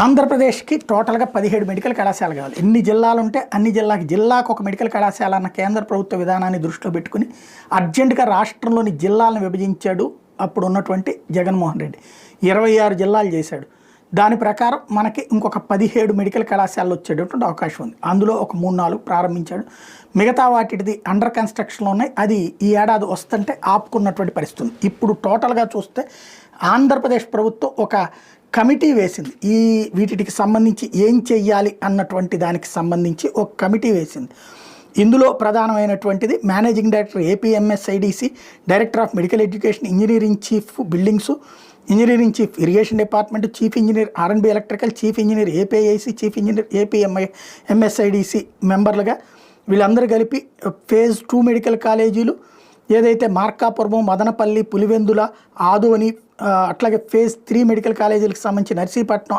ఆంధ్రప్రదేశ్కి టోటల్గా పదిహేడు మెడికల్ కళాశాలలు కావాలి. ఎన్ని జిల్లాలు ఉంటే అన్ని జిల్లాకి జిల్లాకు ఒక మెడికల్ కళాశాల అన్న కేంద్ర ప్రభుత్వ విధానాన్ని దృష్టిలో పెట్టుకుని అర్జెంటుగా రాష్ట్రంలోని జిల్లాలను విభజించాడు అప్పుడు ఉన్నటువంటి జగన్మోహన్ రెడ్డి. ఇరవై ఆరు జిల్లాలు చేశాడు. దాని ప్రకారం మనకి ఇంకొక పదిహేడు మెడికల్ కళాశాలలు వచ్చేటటువంటి అవకాశం ఉంది. అందులో ఒక మూడు నాలుగు ప్రారంభించాడు. మిగతా వాటిది అండర్ కన్స్ట్రక్షన్లో ఉన్నాయి. అది ఈ ఏడాది వస్తుంటే ఆపుకున్నటువంటి పరిస్థితి ఉంది. ఇప్పుడు టోటల్గా చూస్తే ఆంధ్రప్రదేశ్ ప్రభుత్వం ఒక కమిటీ వేసింది. ఈ వీటికి సంబంధించి ఏం చెయ్యాలి అన్నటువంటి దానికి సంబంధించి ఒక కమిటీ వేసింది. ఇందులో ప్రధానమైనటువంటిది managing director APMSIDC director of medical education engineering chief buildings engineering chief irrigation department chief engineer RNB electrical chief engineer APIC chief engineer APMI MSIDC మెంబర్లుగా వీళ్ళందరూ కలిపి ఫేజ్ టూ మెడికల్ కాలేజీలు ఏదైతే మార్కాపురము మదనపల్లి పులివెందుల ఆదోని అట్లాగే ఫేజ్ త్రీ మెడికల్ కాలేజీలకు సంబంధించి నర్సీపట్నం